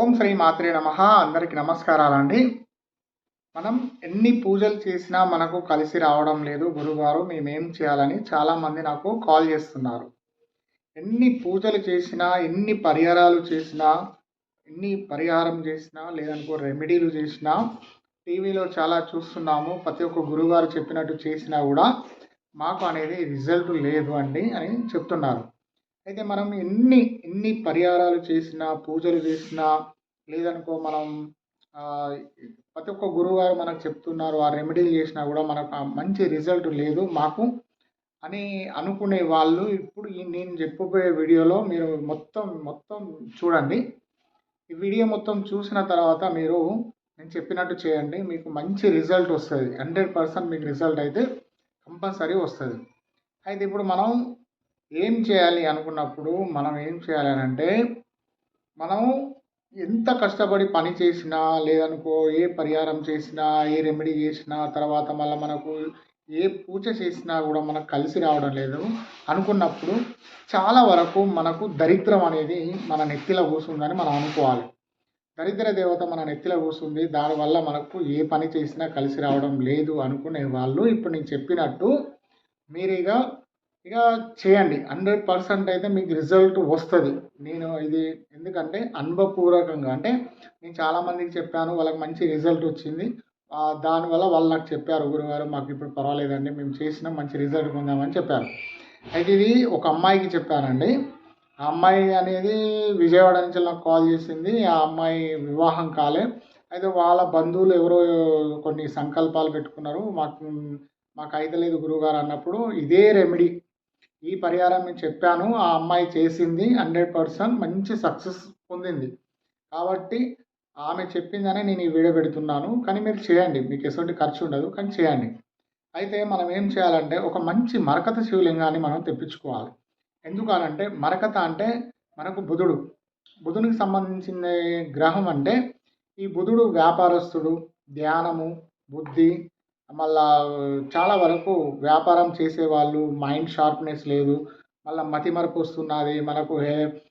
ఓం శ్రీ మాత్రే నమ. అందరికి నమస్కారాలండి. మనం ఎన్ని పూజలు చేసినా మనకు కలిసి రావడం లేదు గురుగారు మేమేం చేయాలని చాలామంది నాకు కాల్ చేస్తున్నారు. ఎన్ని పూజలు చేసినా ఎన్ని పరిహారాలు చేసినా ఎన్ని పరిహారం చేసినా లేదనుకో రెమెడీలు చేసినా టీవీలో చాలా చూస్తున్నాము ప్రతి ఒక్క గురుగారు చెప్పినట్టు చేసినా కూడా మాకు అనేది రిజల్ట్ లేదు అండి అని చెప్తున్నారు. అయితే మనం ఎన్ని ఎన్ని పరిహారాలు చేసినా పూజలు చేసినా లేదనుకో మనం ప్రతి ఒక్క గురువు గారు మనకు చెప్తున్నారు ఆ రెమెడీలు చేసినా కూడా మనకు మంచి రిజల్ట్ లేదు మాకు అని అనుకునే వాళ్ళు ఇప్పుడు ఈ నేను చెప్పబోయే వీడియోలో మీరు మొత్తం మొత్తం చూడండి. ఈ వీడియో మొత్తం చూసిన తర్వాత మీరు నేను చెప్పినట్టు చేయండి మీకు మంచి రిజల్ట్ వస్తుంది. హండ్రెడ్ పర్సెంట్ మీకు రిజల్ట్ అయితే కంపల్సరీ వస్తుంది. అయితే ఇప్పుడు మనం ఏం చేయాలి అనుకున్నప్పుడు మనం ఏం చేయాలి అని అంటే మనం ఎంత కష్టపడి పని చేసినా లేదనుకో ఏ పరిహారం చేసినా ఏ రెమెడీ చేసినా తర్వాత మళ్ళీ మనకు ఏ పూజ చేసినా కూడా మనకు కలిసి రావడం లేదు అనుకున్నప్పుడు చాలా వరకు మనకు దరిద్రం అనేది మన నెత్తిలో కూర్చుందని మనం అనుకోవాలి. దరిద్ర దేవత మన నెత్తిలో కూర్చుంది దానివల్ల మనకు ఏ పని చేసినా కలిసి రావడం లేదు అనుకునే వాళ్ళు ఇప్పుడు నేను చెప్పినట్టు మీరుగా ఇక చేయండి. హండ్రెడ్ పర్సెంట్ అయితే మీకు రిజల్ట్ వస్తుంది. నేను ఇది ఎందుకంటే అనుభవపూర్వకంగా అంటే నేను చాలామందికి చెప్పాను వాళ్ళకి మంచి రిజల్ట్ వచ్చింది. దానివల్ల వాళ్ళు నాకు చెప్పారు గురుగారు మాకు ఇప్పుడు పర్వాలేదండి మేము చేసిన మంచి రిజల్ట్ పొందామని చెప్పారు. అయితే ఇది ఒక అమ్మాయికి చెప్పానండి. ఆ అమ్మాయి అనేది విజయవాడ నుంచి నాకు కాల్ చేసింది. ఆ అమ్మాయి వివాహం కాలే. అయితే వాళ్ళ బంధువులు ఎవరో కొన్ని సంకల్పాలు పెట్టుకున్నారు. మాకు మాకు అయితే లేదు గురువుగారు అన్నప్పుడు ఇదే రెమెడీ. ఈ పరిహారం నేను చెప్పాను ఆ అమ్మాయి చేసింది హండ్రెడ్ పర్సెంట్ మంచి సక్సెస్ పొందింది. కాబట్టి ఆమె చెప్పిందనే నేను ఈ వీడియో పెడుతున్నాను. కానీ మీరు చేయండి మీకు ఎటువంటి ఖర్చు ఉండదు కానీ చేయండి. అయితే మనం ఏం చేయాలంటే ఒక మంచి మరకత శివలింగాన్ని మనం తెప్పించుకోవాలి. ఎందుకనంటే మరకత అంటే మనకు బుధుడు. బుధునికి సంబంధించిన గ్రహం అంటే ఈ బుధుడు వ్యాపారస్తుడు ధ్యానము బుద్ధి మళ్ళా చాలా వరకు వ్యాపారం చేసేవాళ్ళు మైండ్ షార్ప్నెస్ లేదు. మళ్ళీ మతిమరుపు వస్తున్నది మనకు హే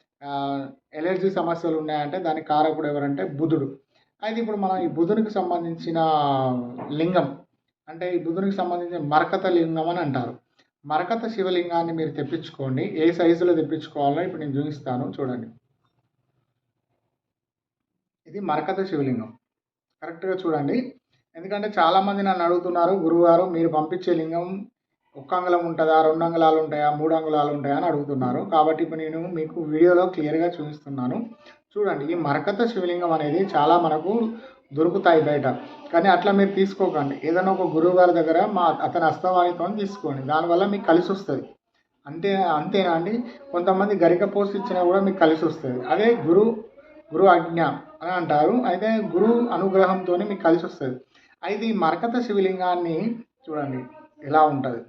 ఎలర్జీ సమస్యలు ఉన్నాయంటే దానికి కారకుడు ఎవరంటే బుధుడు. అయితే ఇప్పుడు మనం ఈ బుధునికి సంబంధించిన లింగం అంటే ఈ బుధునికి సంబంధించిన మరకత లింగం అని అంటారు. మరకత శివలింగాన్ని మీరు తెప్పించుకోండి. ఏ సైజులో తెప్పించుకోవాలో ఇప్పుడు నేను చూపిస్తాను. చూడండి. ఇది మరకత శివలింగం. కరెక్ట్గా చూడండి. ఎందుకంటే చాలామంది నన్ను అడుగుతున్నారు గురువుగారు మీరు పంపించే లింగం ఒక్క అంగుళం ఉంటుందా రెండు అంగుళాలు ఉంటాయా మూడు అంగుళాలు ఉంటాయా? అని అడుగుతున్నారు. కాబట్టి ఇప్పుడు నేను మీకు వీడియోలో క్లియర్గా చూపిస్తున్నాను. చూడండి ఈ మరకత శివలింగం అనేది చాలా మనకు దొరుకుతాయి బయట. కానీ అట్లా మీరు తీసుకోకండి. ఏదైనా ఒక గురువు గారి దగ్గర మా అతని హస్తవాణితో తీసుకోండి. దానివల్ల మీకు కలిసి వస్తుంది. అంతే అంతేనా అండి? కొంతమంది గరిక పోస్ట్ ఇచ్చినా కూడా మీకు కలిసి వస్తుంది. అదే గురు గురు ఆజ్ఞ అని అంటారు. అయితే గురు అనుగ్రహంతో మీకు కలిసి వస్తుంది. అయితే ఈ మరకత శివలింగాన్ని చూడండి ఎలా ఉంటుంది?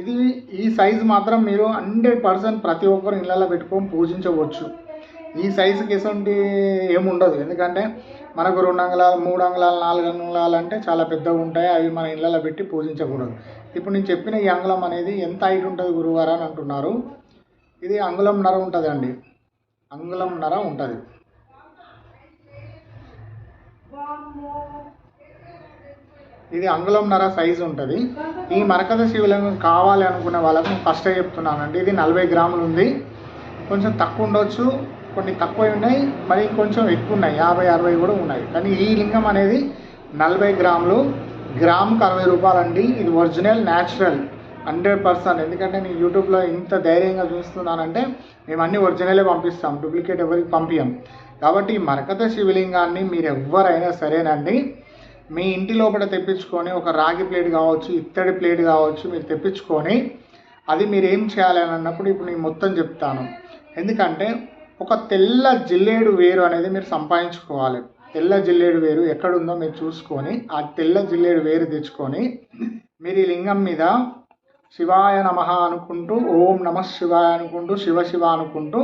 ఇది ఈ సైజు మాత్రం మీరు హండ్రెడ్ పర్సెంట్ ప్రతి ఒక్కరు ఇళ్ళలో పెట్టుకొని పూజించవచ్చు. ఈ సైజుకి ఎటువంటి ఏముండదు ఎందుకంటే మనకు రెండు అంగుళాలు మూడు అంగుళాలు నాలుగు అంగుళాలు అంటే చాలా పెద్దగా ఉంటాయి. అవి మన ఇళ్ళలో పెట్టి పూజించకూడదు. ఇప్పుడు నేను చెప్పిన ఈ అంగుళం అనేది ఎంత హైట్ ఉంటుంది గురువారు అని అంటున్నారు. ఇది అంగుళం నర ఉంటుంది అండి అంగుళం నర ఉంటుంది. ఇది అంగుళంన్నర నర సైజు ఉంటుంది. ఈ మరకత శివలింగం కావాలి అనుకునే వాళ్ళకు ఫస్ట్ చెప్తున్నానండి ఇది నలభై గ్రాములు ఉంది. కొంచెం తక్కువ ఉండొచ్చు. కొన్ని తక్కువ ఉన్నాయి. మరి కొంచెం ఎక్కువ ఉన్నాయి. యాభై అరవై కూడా ఉన్నాయి. కానీ ఈ లింగం అనేది నలభై గ్రాములు. గ్రాముకు అరవై రూపాయలండి. ఇది ఒరిజినల్ న్యాచురల్ హండ్రెడ్ పర్సెంట్. ఎందుకంటే నేను యూట్యూబ్లో ఇంత ధైర్యంగా చూస్తున్నానంటే మేము అన్ని ఒరిజినలే పంపిస్తాం. డూప్లికేట్ ఎవరికి పంపించాం కాబట్టి ఈ మరకత శివలింగాన్ని మీరు ఎవరైనా సరేనండి మీ ఇంటి లోపల తెప్పించుకొని ఒక రాగి ప్లేట్ కావచ్చు ఇత్తడి ప్లేట్ కావచ్చు మీరు తెప్పించుకొని అది మీరు ఏం చేయాలి అని అన్నప్పుడు ఇప్పుడు నేను మొత్తం చెప్తాను. ఎందుకంటే ఒక తెల్ల జిల్లేడు వేరు అనేది మీరు సంపాదించుకోవాలి. తెల్ల జిల్లేడు వేరు ఎక్కడుందో మీరు చూసుకొని ఆ తెల్ల జిల్లేడు వేరు తెచ్చుకొని మీరు ఈ లింగం మీద శివాయ నమ అనుకుంటూ ఓం నమ శివాయ అనుకుంటూ శివ శివ అనుకుంటూ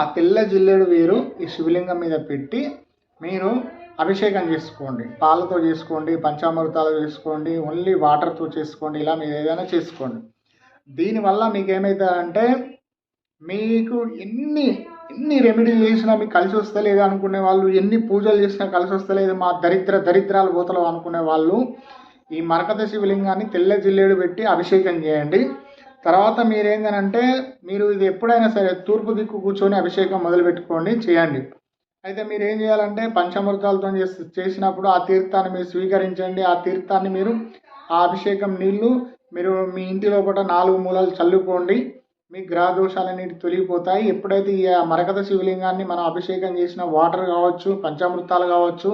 ఆ తెల్ల జిల్లేడు వేరు ఈ శివలింగం మీద పెట్టి మీరు అభిషేకం చేసుకోండి. పాలతో చేసుకోండి పంచామృతాలు చేసుకోండి ఓన్లీ వాటర్తో చేసుకోండి ఇలా మీరు ఏదైనా చేసుకోండి. దీనివల్ల మీకు ఏమవుతుందంటే మీకు ఎన్ని ఎన్ని రెమెడీలు చేసినా మీకు కలిసి వస్తలేదు అనుకునే వాళ్ళు ఎన్ని పూజలు చేసినా కలిసి వస్తలేదు మా దరిద్ర దరిద్రాలు పోతలు అనుకునే వాళ్ళు ఈ మరకత శివలింగాన్ని తెల్ల జిల్లేడు పెట్టి అభిషేకం చేయండి. తర్వాత మీరేందనంటే మీరు ఇది ఎప్పుడైనా సరే తూర్పు దిక్కు కూర్చొని అభిషేకం మొదలు పెట్టుకోండి చేయండి. అయితే మీరు ఏం చేయాలంటే పంచామృతాలతో చేసి చేసినప్పుడు ఆ తీర్థాన్ని మీరు స్వీకరించండి. ఆ తీర్థాన్ని మీరు ఆ అభిషేకం నీళ్ళు మీరు మీ ఇంటి లోపల నాలుగు మూలలు చల్లుకోండి. మీ గ్రహదోషాలన్నిటి తొలగిపోతాయి. ఎప్పుడైతే ఈ మరకత శివలింగాన్ని మనం అభిషేకం చేసిన వాటర్ కావచ్చు పంచామృతాలు కావచ్చు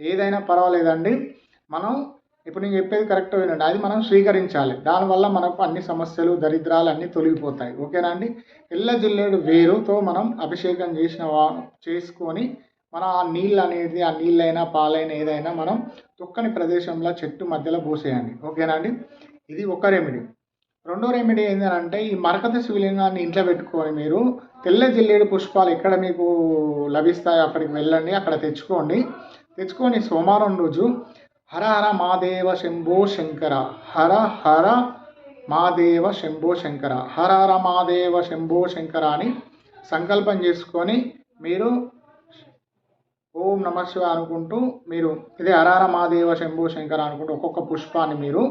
ఏదైనా పర్వాలేదండి. మనం ఇప్పుడు నేను చెప్పేది కరెక్ట్ వినండి. అది మనం స్వీకరించాలి. దానివల్ల మనకు అన్ని సమస్యలు దరిద్రాలు అన్నీ తొలగిపోతాయి. ఓకేనా అండి? తెల్ల జిల్లేడు వేరుతో మనం అభిషేకం చేసిన చేసుకొని మనం ఆ నీళ్ళు అనేది ఆ నీళ్ళైనా పాలైనా ఏదైనా మనం తొక్కని ప్రదేశంలో చెట్టు మధ్యలో పోసేయండి. ఓకేనా అండి? ఇది ఒక రెమెడీ రెండో రెమెడీ ఏంటంటే ఈ మరకత శివలింగాన్ని ఇంట్లో పెట్టుకొని మీరు తెల్ల జిల్లేడు పుష్పాలు ఎక్కడ మీకు లభిస్తాయో అక్కడికి వెళ్ళండి. అక్కడ తెచ్చుకోండి. తెచ్చుకొని సోమవారం రోజు హర హర మాదేవ శంభో శంకర. హర హర మాదేవ శంభో శంకర. హర హర మాదేవ శంభో శంకర అని సంకల్పం చేసుకొని మీరు ఓం నమ అనుకుంటూ మీరు ఇది హరార మాదేవ శంభో శంకర అనుకుంటూ ఒక్కొక్క పుష్పాన్ని మీరు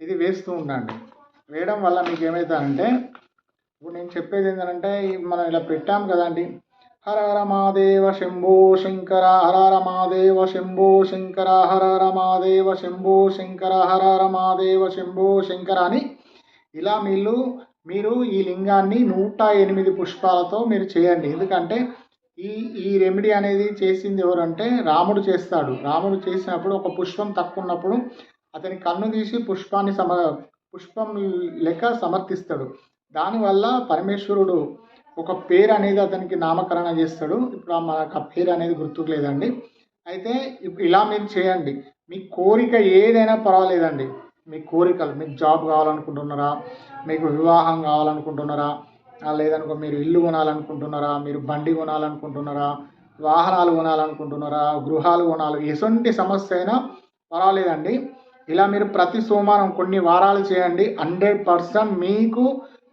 ఇది వేస్తూ ఉండండి. వేయడం వల్ల మీకు ఏమవుతుందంటే ఇప్పుడు నేను చెప్పేది ఏంటంటే మనం ఇలా పెట్టాం కదండి హర హర మహాదేవ శంభో శంకర హర హర మహాదేవ శంభో శంకర హర హర మహాదేవ శంభో శంకర హర హర మహాదేవ శంభో శంకర అని ఇలా మీరు మీరు ఈ లింగాన్ని నూట ఎనిమిది పుష్పాలతో మీరు చేయండి. ఎందుకంటే ఈ ఈ రెమెడీ అనేది చేసింది ఎవరంటే రాముడు చేస్తాడు. రాముడు చేసినప్పుడు ఒక పుష్పం తక్కువ ఉన్నప్పుడు అతని కన్ను తీసి పుష్పాన్ని సమ పుష్పం లెక్క సమర్థిస్తాడు దానివల్ల పరమేశ్వరుడు ఒక పేరు అనేది అతనికి నామకరణ చేస్తాడు. ఇప్పుడు మనకు ఆ పేరు అనేది గుర్తుకు లేదండి. అయితే ఇప్పుడు ఇలా మీరు చేయండి. మీ కోరిక ఏదైనా పర్వాలేదండి. మీ కోరికలు మీకు జాబ్ కావాలనుకుంటున్నారా? మీకు వివాహం కావాలనుకుంటున్నారా? లేదనుకో మీరు ఇల్లు కొనాలనుకుంటున్నారా? మీరు బండి కొనాలనుకుంటున్నారా? వాహనాలు కొనాలనుకుంటున్నారా? గృహాలు కొనాలి ఎటువంటి సమస్య అయినా పర్వాలేదండి. ఇలా మీరు ప్రతి సోమవారం కొన్ని వారాలు చేయండి. హండ్రెడ్ పర్సెంట్ మీకు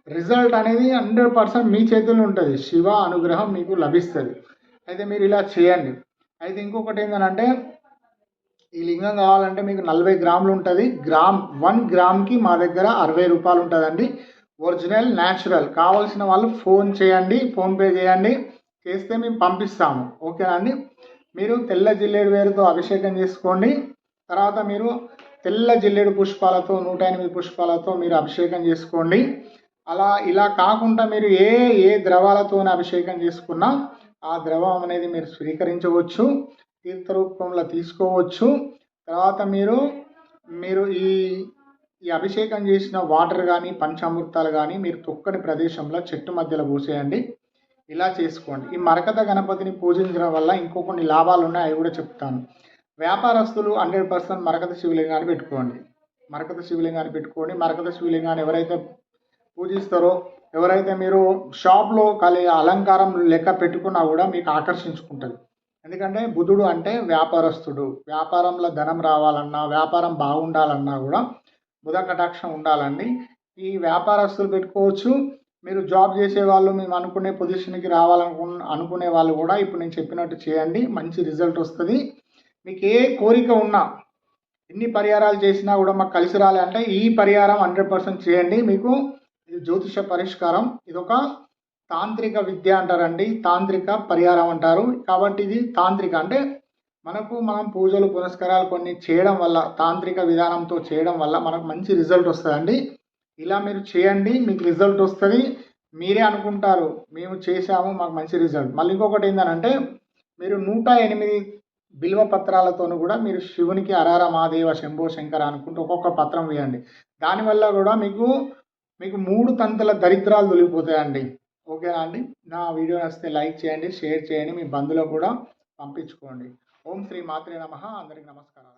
రిజల్ట్ అనేది హండ్రెడ్ పర్సెంట్ మీ చేతుల్లో ఉంటుంది. శివ అనుగ్రహం మీకు లభిస్తుంది. అయితే మీరు ఇలా చేయండి. అయితే ఇంకొకటి ఏంటంటే ఈ లింగం కావాలంటే మీకు నలభై గ్రాములు ఉంటుంది. గ్రామ్ వన్ గ్రామ్కి మా దగ్గర అరవై రూపాయలు ఉంటుందండి. ఒరిజినల్ న్యాచురల్ కావాల్సిన వాళ్ళు ఫోన్ చేయండి ఫోన్పే చేయండి. చేస్తే మేము పంపిస్తాము. ఓకేనా అండి? మీరు తెల్ల జిల్లేడు వేరుతో అభిషేకం చేసుకోండి. తర్వాత మీరు తెల్ల జిల్లేడు పుష్పాలతో నూట ఎనిమిది పుష్పాలతో మీరు అభిషేకం చేసుకోండి. అలా ఇలా కాకుండా మీరు ఏ ఏ ద్రవాలతో అభిషేకం చేసుకున్నా ఆ ద్రవం అనేది మీరు స్వీకరించవచ్చు తీర్థ రూపంలో తీసుకోవచ్చు. తర్వాత మీరు మీరు ఈ ఈ అభిషేకం చేసిన వాటర్ కానీ పంచామృతాలు కానీ మీరు తొక్కని ప్రదేశంలో చెట్టు మధ్యలో పోసేయండి. ఇలా చేసుకోండి. ఈ మరకత గణపతిని పూజించడం వల్ల ఇంకో కొన్ని లాభాలు ఉన్నాయి అవి కూడా చెప్తాను. వ్యాపారస్తులు హండ్రెడ్ పర్సెంట్ మరకత శివలింగాన్ని పెట్టుకోండి. మరకత శివలింగాన్ని పెట్టుకోండి. మరకత శివలింగాన్ని ఎవరైతే పూజిస్తారో ఎవరైతే మీరు షాప్లో కలి అలంకారం లెక్క పెట్టుకున్నా కూడా మీకు ఆకర్షించుకుంటుంది. ఎందుకంటే బుధుడు అంటే వ్యాపారస్తుడు. వ్యాపారంలో ధనం రావాలన్నా వ్యాపారం బాగుండాలన్నా కూడా బుధ కటాక్షం ఉండాలండి. ఈ వ్యాపారస్తులు పెట్టుకోవచ్చు. మీరు జాబ్ చేసే వాళ్ళు మేము అనుకునే పొజిషన్కి రావాలనుకు అనుకునే వాళ్ళు కూడా ఇప్పుడు నేను చెప్పినట్టు చేయండి. మంచి రిజల్ట్ వస్తుంది. మీకు ఏ కోరిక ఉన్నా ఎన్ని పరిహారాలు చేసినా కూడా మాకు కలిసి రాలే అంటే ఈ పరిహారం హండ్రెడ్ పర్సెంట్ చేయండి. మీకు ఇది జ్యోతిష పరిష్కారం. ఇది ఒక తాంత్రిక విద్య అంటారండి. తాంత్రిక పరిహారం అంటారు. కాబట్టి ఇది తాంత్రిక అంటే మనకు మనం పూజలు పునస్కారాలు కొన్ని చేయడం వల్ల తాంత్రిక విధానంతో చేయడం వల్ల మనకు మంచి రిజల్ట్ వస్తుందండి. ఇలా మీరు చేయండి మీకు రిజల్ట్ వస్తుంది. మీరే అనుకుంటారు మేము చేసాము మాకు మంచి రిజల్ట్. మళ్ళీ ఇంకొకటి ఏంటంటే మీరు నూట ఎనిమిది బిల్వ పత్రాలతోనూ కూడా మీరు శివునికి అరార మహాదేవ శంభో శంకర అనుకుంటూ ఒక్కొక్క పత్రం వేయండి. దానివల్ల కూడా మీకు మీకు మూడు తంతుల దరిద్రాలు తొలిగిపోతాయండి. ఓకేనా అండి? నా వీడియో నచ్చితే లైక్ చేయండి షేర్ చేయండి మీ బంధువులకు కూడా పంపించుకోండి. ఓం శ్రీ మాత్రే నమ. అందరికి నమస్కారాలు.